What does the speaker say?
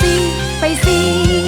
สิ ไปสิ